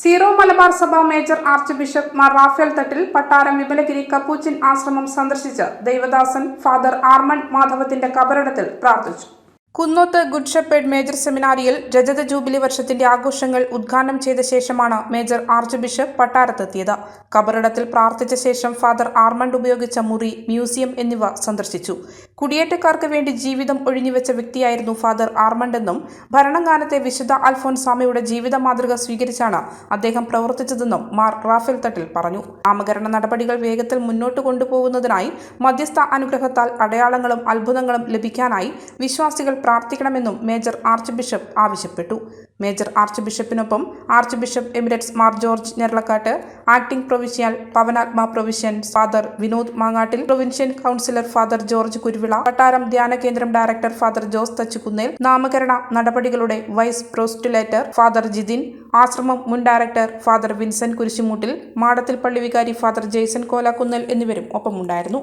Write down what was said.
Zero Malabar സഭ major archbishop Mar Raphael Thattil Pattaram Vimalagiri Capuchin ആശ്രമം സന്ദർശിച്ച് ദൈവദാസൻ ഫാദർ ആർമൺ മാധവത്തിന്റെ കബറിടത്തിൽ പ്രാർത്ഥിച്ചു. കുന്നോത്ത് ഗുഡ് ഷെപ്പേഡ് മേജർ സെമിനാരിയിൽ രജത ജൂബിലി വർഷത്തിന്റെ ആഘോഷങ്ങൾ ഉദ്ഘാടനം ചെയ്ത ശേഷമാണ് മേജർ ആർച്ച് ബിഷപ്പ് പട്ടാരത്തെത്തിയത്. കബറിടത്തിൽ പ്രാർത്ഥിച്ച ശേഷം ഫാദർ ആർമണ്ട് ഉപയോഗിച്ച മുറി മ്യൂസിയം എന്നിവ സന്ദർശിച്ചു. കുടിയേറ്റക്കാർക്ക് വേണ്ടി ജീവിതം ഒഴിഞ്ഞുവെച്ച വ്യക്തിയായിരുന്നു ഫാദർ ആർമണ്ടെന്നും ഭരണകാലത്തെ വിശുദ്ധ അൽഫോൻസാമയുടെ ജീവിത മാതൃക സ്വീകരിച്ചാണ് അദ്ദേഹം പ്രവർത്തിച്ചതെന്നും മാർ റാഫേൽ തട്ടിൽ പറഞ്ഞു. നാമകരണ നടപടികൾ വേഗത്തിൽ മുന്നോട്ട് കൊണ്ടുപോകുന്നതിനായി മധ്യസ്ഥ അനുഗ്രഹത്താൽ അടയാളങ്ങളും അത്ഭുതങ്ങളും ലഭിക്കാനായി വിശ്വാസികൾ പ്രാർത്ഥിക്കണമെന്നും മേജർ ആർച്ച് ബിഷപ്പ് ആവശ്യപ്പെട്ടു. Major arch ബിഷപ്പിനൊപ്പം arch bishop emeritus Mar George Njaralakatt acting provincial Pavanatma provincial father Vinod Mangattil provincial councillor father George Kuruvila Pattaram ധ്യാന കേന്ദ്രം ഡയറക്ടർ ഫാദർ ജോസ് തച്ചുകുന്നേൽ നാമകരണ നടപടികളുടെ വൈസ് പ്രോസ്റ്റുലേറ്റർ ഫാദർ ജിതിൻ ആശ്രമം മുൻ director father Vincent Kurisumoottil Madathil പള്ളി വികാരി father Jason കോലാക്കുന്നൽ എന്നിവരും ഒപ്പമുണ്ടായിരുന്നു.